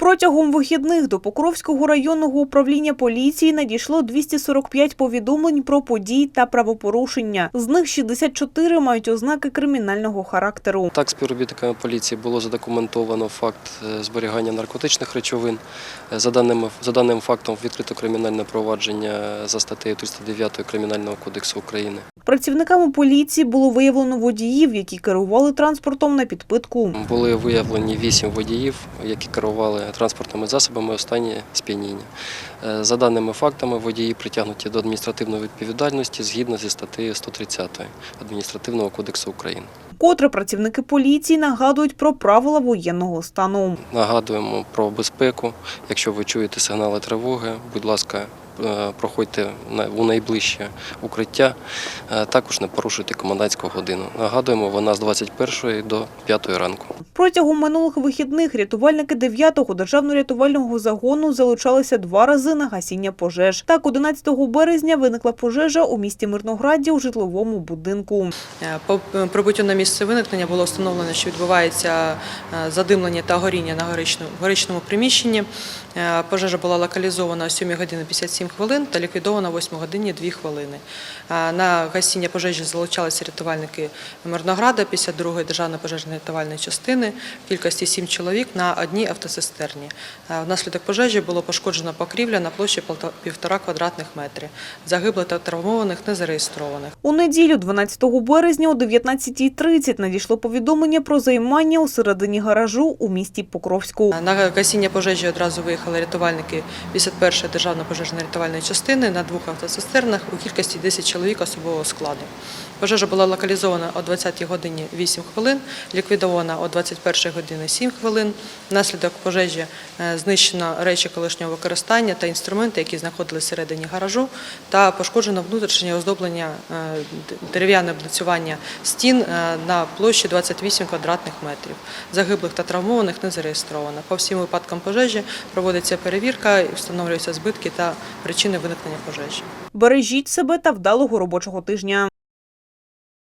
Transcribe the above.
Протягом вихідних до Покровського районного управління поліції надійшло 245 повідомлень про події та правопорушення. З них 64 мають ознаки кримінального характеру. Так, співробітниками поліції було задокументовано факт е, зберігання наркотичних речовин. Е, За даним, за даним фактом відкрито кримінальне провадження за статтею 309 Кримінального кодексу України. Працівниками поліції було виявлено водіїв, які керували транспортом на підпитку. Були виявлені вісім водіїв, які керували транспортними засобами у стані сп'яніння. Е, За даними фактами, водії притягнуті до адміністративної відповідальності згідно зі статтею 130 Адміністративного кодексу України. Котре працівники поліції нагадують про правила воєнного стану. Нагадуємо про безпеку. Якщо ви чуєте сигнали тривоги, будь ласка, е, проходьте у найближче укриття. Е, Також не порушуйте комендантську годину. Нагадуємо, вона з 21 до 5 ранку. Протягом минулих вихідних рятувальники 9-го державного рятувального загону залучалися два рази на гасіння пожеж. Так, 11 березня виникла пожежа у місті Мирнограді у житловому будинку. Е, По е, прибуттю на місце виникнення було встановлено, що відбувається е, задимлення та горіння на горичному, приміщенні. Пожежа була локалізована о 7 години 57 хвилин та ліквідована о 8 годині 2 хвилини. На гасіння пожежі залучалися рятувальники Мирнограда, 52-ї державної пожежно-рятувальної частини в кількості 7 чоловік на одній автоцистерні. Е, Внаслідок пожежі було пошкоджено покрівля на площі полта- півтора квадратних метрів. Загиблих та травмованих не зареєстрованих. У неділю, 12 березня о 19.30 надійшло повідомлення про займання у середині гаражу у місті Покровську. На гасіння пожежі одразу виїхали рятувальники 51-ї державної пожежно-рятувальної частини на двох автоцистернах у кількості 10 чоловік особового складу. Пожежа була локалізована о 20 годині 8 хвилин, ліквідована о 21 годині 7 хвилин. Внаслідок пожежі е, знищено речі колишнього використання та інструменти, які знаходилися всередині гаражу, та пошкоджено внутрішнє оздоблення е, дерев'яне облицювання стін е, на площі 28 квадратних метрів. Загиблих та травмованих не зареєстровано. По всім випадкам пожежі проводиться перевірка, встановлюються збитки та причини виникнення пожежі. Бережіть себе та вдалого робочого тижня.